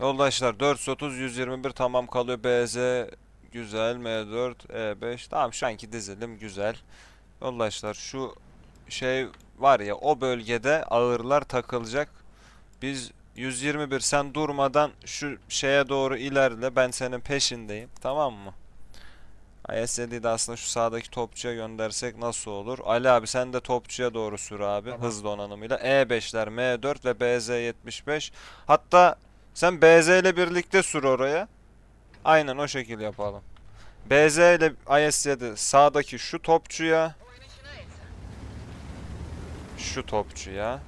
Yoldaşlar 430 121 tamam kalıyor. BZ güzel. M4 E5 tamam şu anki dizilim güzel. Yoldaşlar şu şey var ya o bölgede ağırlar takılacak. Biz 121 sen durmadan şu şeye doğru ilerle ben senin peşindeyim tamam mı? IS-7'yi de aslında şu sağdaki topçuya göndersek nasıl olur? Ali abi sen de topçuya doğru sür abi Tamam. hız donanımıyla. E5'ler M4 ve BZ-75 hatta sen BZ ile birlikte sür oraya. Aynen o şekil yapalım. BZ ile IS-7 sağdaki şu topçuya şu topçuya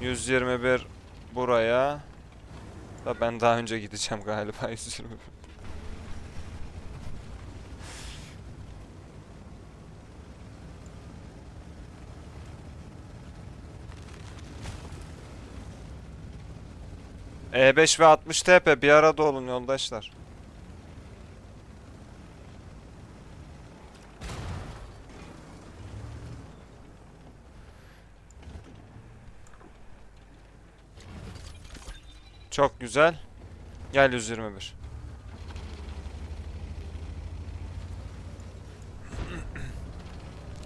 121 buraya da ben daha önce gideceğim galiba 121 E5 ve 60 TP bir arada olun yoldaşlar. Çok güzel. Gel 121.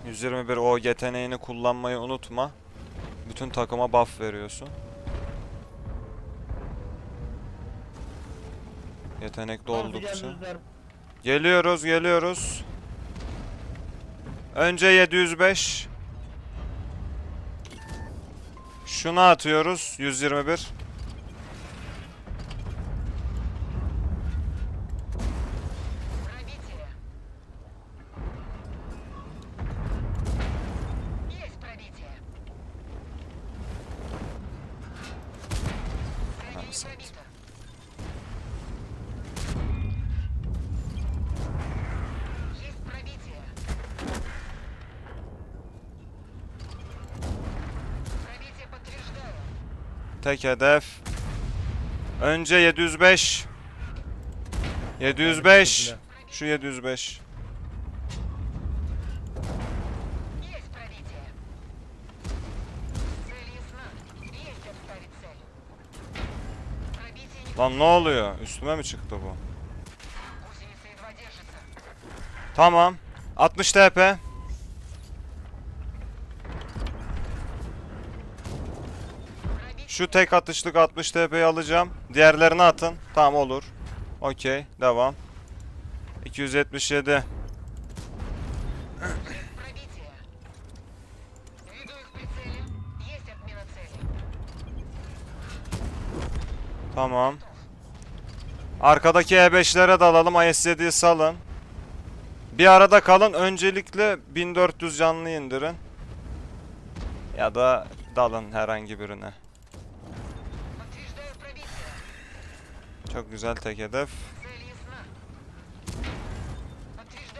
...121 o yeteneğini kullanmayı unutma. Bütün takıma buff veriyorsun. Yetenekli oldukça. Geliyoruz geliyoruz. Önce 705. Şuna atıyoruz. 121. Neyse. Tek hedef. Önce 705. 705. Şu 705. Lan ne oluyor? Üstüme mi çıktı bu? Tamam. 60 TP. Şu tek atışlık 60 TP'yi alacağım. Diğerlerini atın. Tamam olur. Okey. Devam. 277. Tamam. Arkadaki E5'lere dalalım. IS7'yi salın. Bir arada kalın. Öncelikle 1400 canlı indirin. Ya da dalın herhangi birine. Çok güzel tek hedef.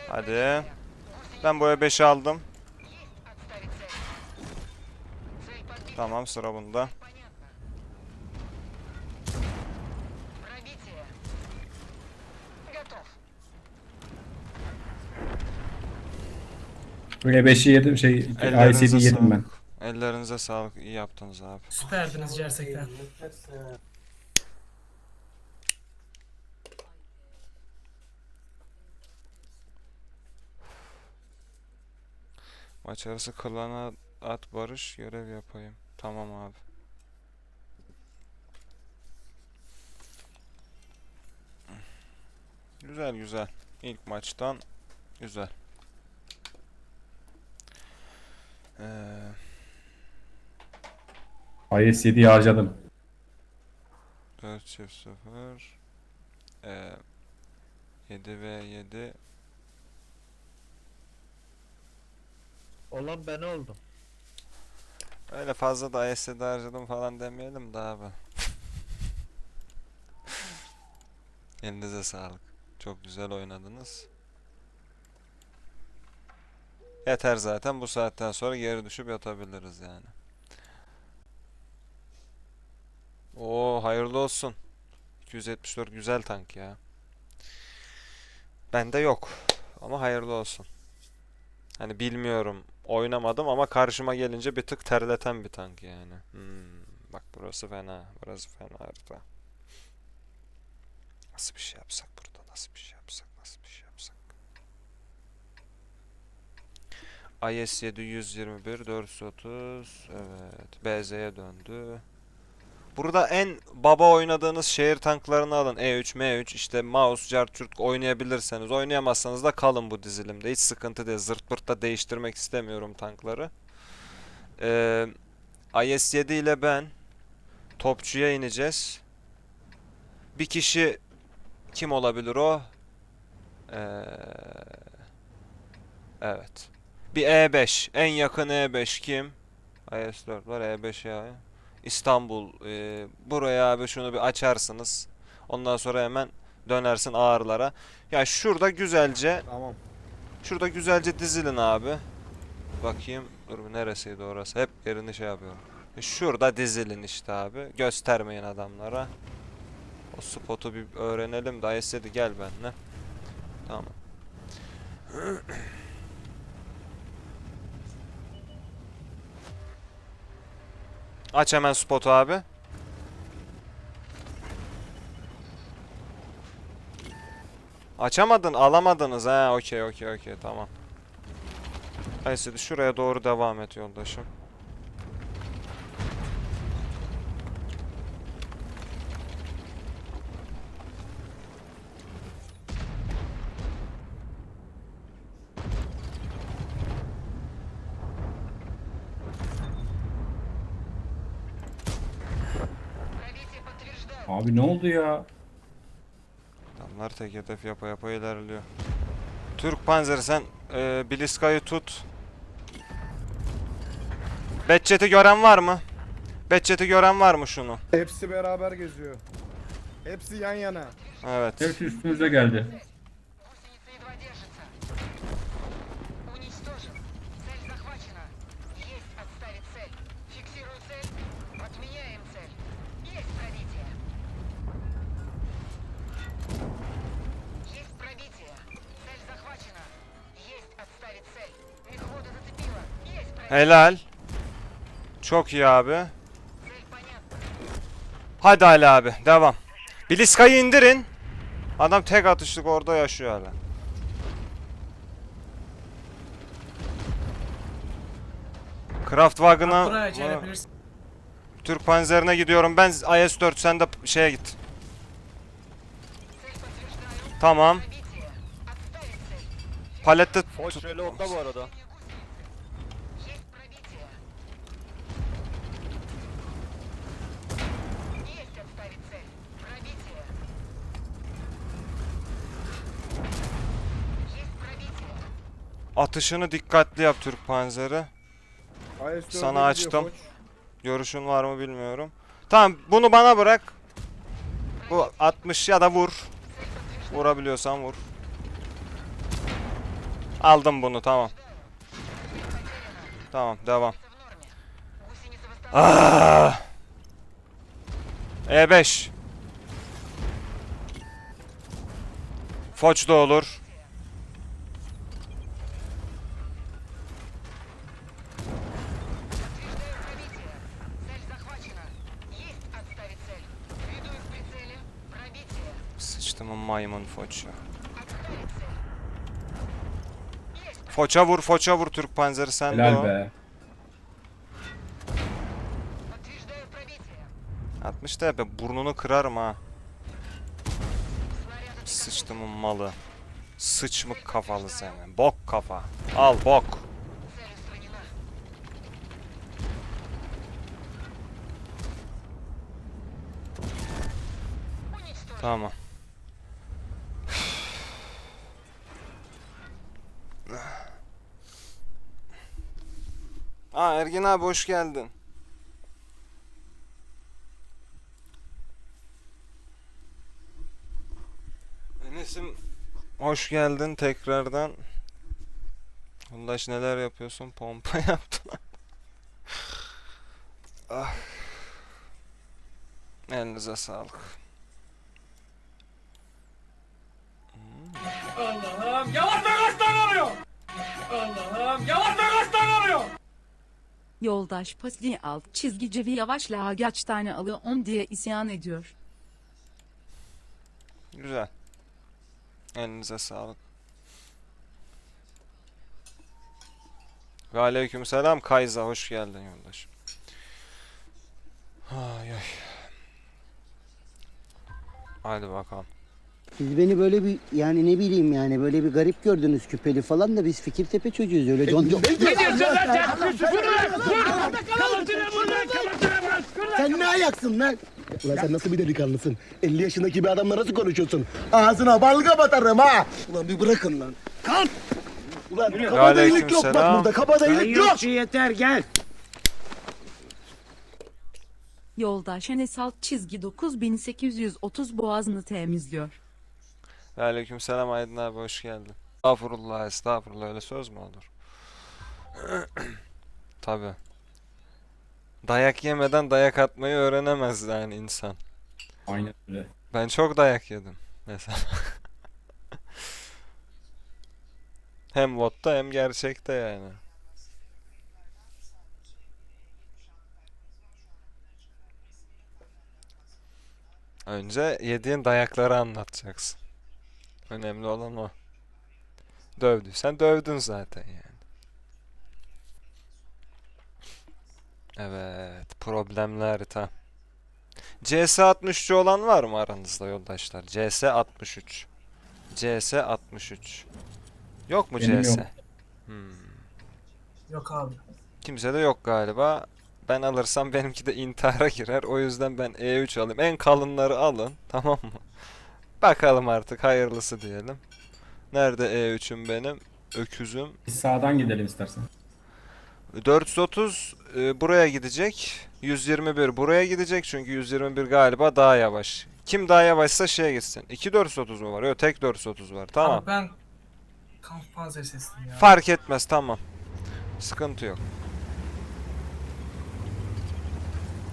Hadi. Ben boya 5'i aldım. Tamam sıra bunda. Böyle 5'i yedim şey ICB'yi yedim ben. Ellerinize sağlık. iyi yaptınız abi. Süperdiniz gerçekten. Maç arası klana at barış görev yapayım. Tamam abi. Güzel güzel. İlk maçtan güzel. Ee, IS-7'yi harcadım. 4 çift 0 ee, 7 ve 7 Olan ben oldum. Öyle fazla da IS'de harcadım falan demeyelim de abi. Elinize sağlık. Çok güzel oynadınız. Yeter zaten bu saatten sonra geri düşüp yatabiliriz yani. Oo hayırlı olsun. 274 güzel tank ya. Bende yok. Ama hayırlı olsun. Hani bilmiyorum. Oynamadım ama karşıma gelince bir tık terleten bir tank yani. Hmm, bak burası fena. Burası fena harita. Nasıl bir şey yapsak burada? Nasıl bir şey yapsak? Nasıl bir şey yapsak? IS 721 430 evet BZ'ye döndü. Burada en baba oynadığınız şehir tanklarını alın. E3, M3 işte mouse, cartçurt oynayabilirseniz. Oynayamazsanız da kalın bu dizilimde. Hiç sıkıntı değil. Zırt pırt da değiştirmek istemiyorum tankları. Ee, IS-7 ile ben topçuya ineceğiz. Bir kişi kim olabilir o? Ee, evet. Bir E5. En yakın E5 kim? IS-4 var E5 ya. İstanbul. Ee, buraya abi şunu bir açarsınız. Ondan sonra hemen dönersin ağırlara. Ya şurada güzelce Tamam. Şurada güzelce dizilin abi. Bakayım. Dur neresiydi orası? Hep yerini şey yapıyorum. E, Şurada dizilin işte abi. Göstermeyin adamlara. O spotu bir öğrenelim de istedi gel benimle. Tamam. Aç hemen spotu abi. Açamadın, alamadınız ha. Okey, okey, okey, tamam. Neyse şuraya doğru devam et yoldaşım. Abi ne oldu ya? Adamlar tek hedef yapa yapa ilerliyor. Türk Panzeri sen e, Biliska'yı tut. Betçet'i gören var mı? Betçet'i gören var mı şunu? Hepsi beraber geziyor. Hepsi yan yana. Evet. Hepsi üstümüze geldi. Helal. Çok iyi abi. Hadi Ali abi devam. Blitzkayı indirin. Adam tek atışlık orada yaşıyor hala. Kraftwagen'a Türk panzerine gidiyorum. Ben IS-4 sen de şeye git. Tamam. Palette... Foç bu arada. Atışını dikkatli yap Türk Panzer'i. Sana açtım. Görüşün var mı bilmiyorum. Tamam bunu bana bırak. Bu 60 ya da vur. Vurabiliyorsan vur. Aldım bunu tamam. Tamam devam. Ah! Aa! E5 Foç da olur. maymun foça. Foça vur, foça vur Türk panzeri sen Helal de o. be. 60 TP burnunu kırarım ha. Sıçtımın malı. Sıçmık kafalı seni. Bok kafa. Al bok. Tamam. Aa Ergin abi hoş geldin. Enes'im hoş geldin tekrardan. Ulaş neler yapıyorsun? Pompa yaptın. ah. Elinize sağlık. Allah'ım yavaşla kaç alıyor? Allah'ım yavaşla kaç alıyor? Yoldaş pasli alt çizgi cevi yavaşla kaç tane alıyor on diye isyan ediyor. Güzel. Elinize sağlık. Ve aleykümselam Kayza hoş geldin yoldaş. Ay ay. Hadi bakalım. Siz beni böyle bir yani ne bileyim yani böyle bir garip gördünüz küpeli falan da biz Fikirtepe çocuğuyuz öyle con con. Ne diyorsun lan sen? Lan! Ne ayaksın lan? Ulan sen nasıl bir delikanlısın? 50 yaşındaki bir adamla nasıl konuşuyorsun? Ağzına balga batarım ha! Ulan bir bırakın lan. Kalk! Ulan kabadayılık yok bak burada, kabadayılık yok! yeter gel. Yoldaş Enes alt çizgi 9830 boğazını temizliyor. Ve aleykümselam Aydın abi hoş geldin. Estağfurullah estağfurullah öyle söz mü olur? Tabi. Dayak yemeden dayak atmayı öğrenemez yani insan. Aynen öyle. Ben çok dayak yedim mesela. hem botta hem gerçekte yani. Önce yediğin dayakları anlatacaksın. Önemli olan o. Dövdüysen dövdün zaten yani. Evet, problemli harita. CS 63'ü olan var mı aranızda yoldaşlar? CS 63. CS 63. Yok mu Benim CS? yok. Hmm. Yok abi. Kimse de yok galiba. Ben alırsam benimki de intihara girer. O yüzden ben E3 alayım. En kalınları alın. Tamam mı? Bakalım artık hayırlısı diyelim. Nerede E3'üm benim? Öküzüm. Biz sağdan gidelim istersen. 430 e, buraya gidecek. 121 buraya gidecek çünkü 121 galiba daha yavaş. Kim daha yavaşsa şeye gitsin. 2 430 mu var? Yok tek 430 var. Tamam. Abi ben kamp panzer sesliyim ya. Fark etmez tamam. Sıkıntı yok.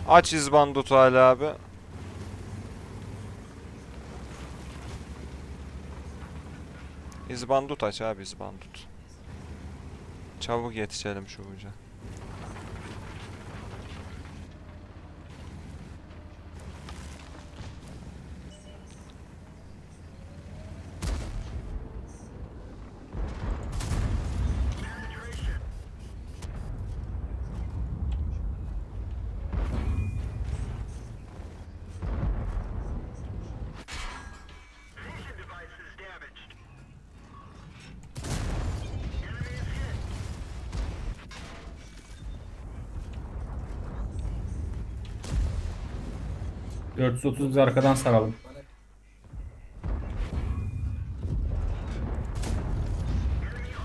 Aç izbandutu Ali abi. İzbandut aç abi izbandut. Çabuk yetişelim şu uca. 430 biz arkadan saralım.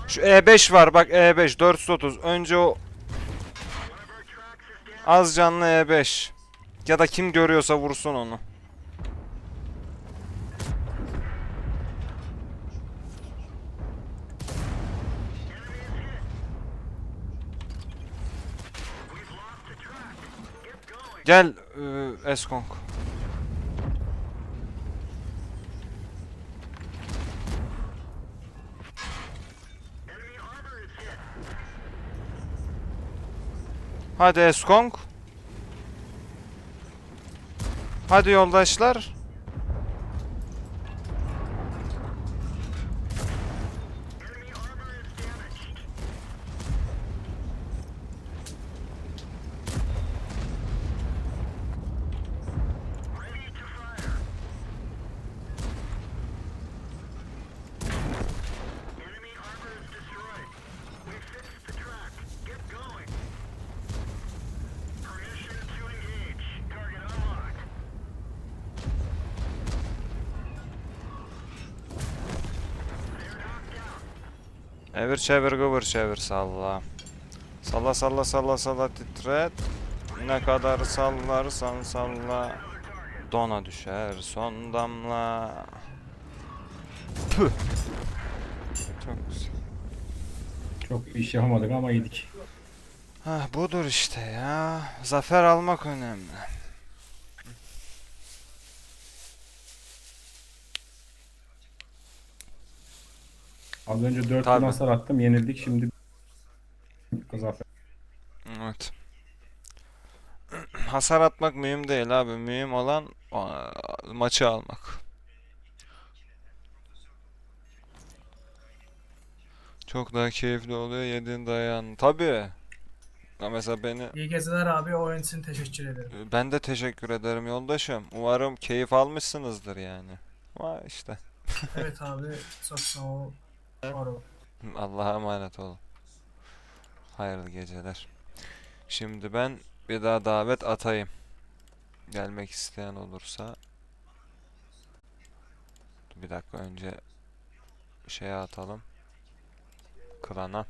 Şu E5 var bak E5 430. Önce o az canlı E5. Ya da kim görüyorsa vursun onu. Gel ıı, Eskong. Hadi Eskong. Hadi yoldaşlar. Evir çevir kıvır çevir salla. Salla salla salla salla titret. Ne kadar sallarsan salla. Dona düşer son damla. Püh. Çok güzel. Çok bir iş yapamadık ama yedik. Hah budur işte ya. Zafer almak önemli. Az önce 4 Tabii. hasar attım yenildik şimdi zafer. Evet. Hasar atmak mühim değil abi. Mühim olan maçı almak. Çok daha keyifli oluyor yediğin dayan. Tabii. Ya mesela beni... İyi geceler abi. O için teşekkür ederim. Ee, ben de teşekkür ederim yoldaşım. Umarım keyif almışsınızdır yani. Ama işte. evet abi. Çok sağ ol. Allah'a emanet olun. Hayırlı geceler. Şimdi ben bir daha davet atayım. Gelmek isteyen olursa. Bir dakika önce şeye atalım. Klana.